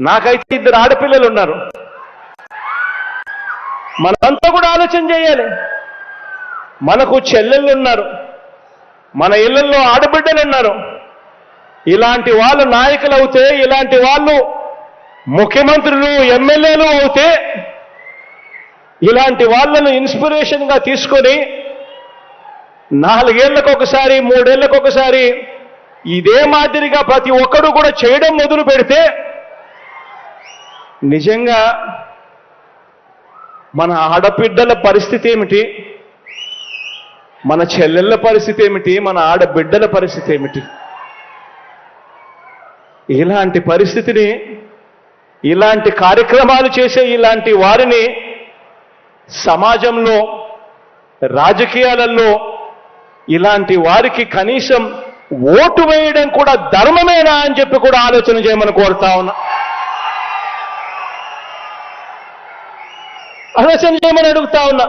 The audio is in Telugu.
నాకైతే ఇద్దరు ఆడపిల్లలు ఉన్నారు. మనంతా కూడా ఆలోచన చేయాలి. మనకు చెల్లెళ్ళు ఉన్నారు. మన ఇళ్ళలో ఆడబిడ్డలు ఉన్నారు. ఇలాంటి వాళ్ళు నాయకులు అవుతే ఇలాంటి వాళ్ళు ముఖ్యమంత్రులు ఎమ్మెల్యేలు అవుతే ఇలాంటి వాళ్ళను ఇన్స్పిరేషన్గా తీసుకొని నాలుగేళ్ళకు ఒకసారి మూడేళ్ళకు ఒకసారి ఇదే మాదిరిగా ప్రతి ఒక్కరూ కూడా చేయడం మొదలు పెడితే నిజంగా మన ఆడబిడ్డల పరిస్థితి ఏమిటి? మన చెల్లెళ్ళ పరిస్థితి ఏమిటి? మన ఆడబిడ్డల పరిస్థితి ఏమిటి? ఇలాంటి పరిస్థితిని ఇలాంటి కార్యక్రమాలు చేసే ఇలాంటి వారిని సమాజంలో రాజకీయాలలో ఇలాంటి వారికి కనీసం ఓటు వేయడం కూడా ధర్మమేనా అని చెప్పి కూడా ఆలోచన చేయమని కోరుతా ఉన్నా. ఆలోచన చేయమని అడుగుతా ఉన్నా.